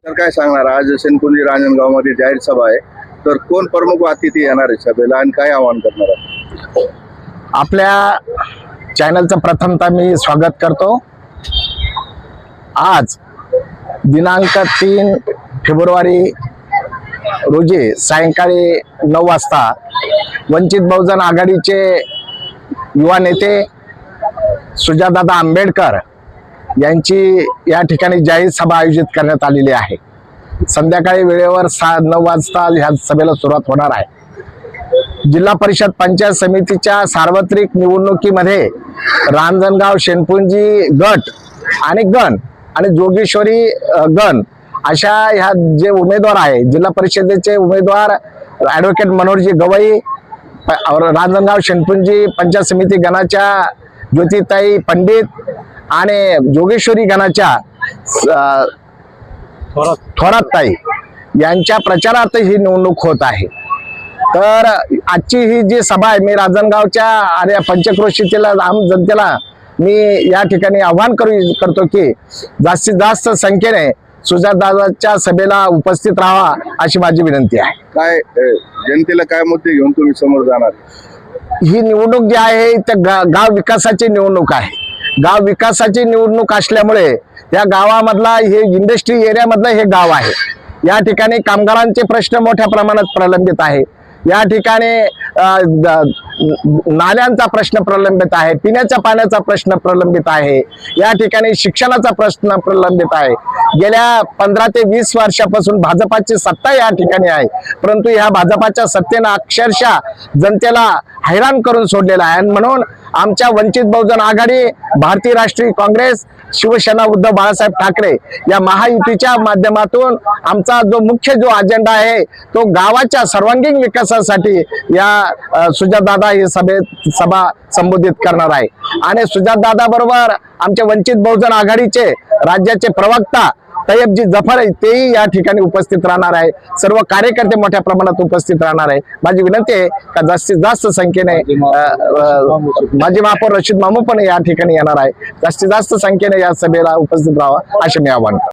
तर काय सांगणार? आज सेनकुंजी रांजणगावमध्ये जाहीर सभा आहे. तर कोण प्रमुख अतिथी येणार आहे सभेला आणि काय आवाहन करणार आहे? आपल्या चॅनलचं प्रथमतः मी स्वागत करतो. आज दिनांक तीन फेब्रुवारी रोजी सायंकाळी नऊ वाजता वंचित बहुजन आघाडीचे युवा नेते सुजातदादा आंबेडकर यांची या ठिकाणी जाहीर सभा आयोजित करण्यात आलेली आहे. संध्याकाळी वेळेवर सहा नऊ वाजता ह्या सभेला सुरुवात होणार आहे. जिल्हा परिषद पंचायत समितीच्या सार्वत्रिक निवडणुकीमध्ये रांजणगाव शेनपुंजी गट आणि गण आणि जोगेश्वरी गण अशा ह्या जे उमेदवार आहे जिल्हा परिषदेचे उमेदवार ॲडव्होकेट मनोहरजी गवई रांजणगाव शेनपुंजी पंचायत समिती गणाच्या ज्योतिताई पंडित आणि जोगेश्वरी गणाच्या स- थोरात ताई यांच्या प्रचारात ही निवडणूक होत आहे. तर आजची ही जी सभा आहे मी राजनगावच्या आणि पंचक्रोशीतील आम जनतेला मी या ठिकाणी आव्हान करू करतो की जास्तीत जास्त संख्येने सुजातदादाच्या सभेला उपस्थित राहावा अशी माझी विनंती आहे. काय जनतेला काय मुद्दे घेऊन तुम्ही समोर जाणार? ही निवडणूक जी आहे त्या गा गाव विकासाची निवडणूक आहे. गाव विकासाची निवडणूक असल्यामुळे या गावामधला हे इंडस्ट्री एरियामधलं हे गाव आहे. या ठिकाणी कामगारांचे प्रश्न मोठ्या प्रमाणात प्रलंबित आहे. या ठिकाणी नाल्यांचा प्रश्न प्रलंबित आहे पिण्याच्या पाण्याचा प्रश्न प्रलंबित आहे या ठिकाणी शिक्षणाचा प्रश्न प्रलंबित आहे. गेल्या पंधरा ते वीस वर्षापासून भाजपाची सत्ता या ठिकाणी आहे परंतु ह्या भाजपाच्या सत्तेनं अक्षरशः जनतेला हैराण करून सोडलेला आहे. आणि म्हणून आमच्या वंचित बहुजन आघाडी भारतीय राष्ट्रीय काँग्रेस शिवसेना उद्धव बाळासाहेब ठाकरे या महायुतीच्या माध्यमातून आमचा जो मुख्य जो अजेंडा आहे तो गावाच्या सर्वांगीण विकासासाठी या अ, सुजातदादा ही सभेत सभा संबोधित करणार आहे. आणि सुजातदादा बरोबर आमचे वंचित बहुजन आघाडीचे राज्याचे प्रवक्ता तय्यबजी जफर आहे, तेही या ठिकाणी उपस्थित राहणार आहे. सर्व कार्यकर्ते मोठ्या प्रमाणात उपस्थित राहणार आहे. माझी विनंती आहे का जास्तीत जास्त संख्येने माजी महापौर रशीद मामू पण या ठिकाणी येणार आहे. जास्तीत जास्त संख्येने या सभेला उपस्थित राहावा असे मी आवाहन.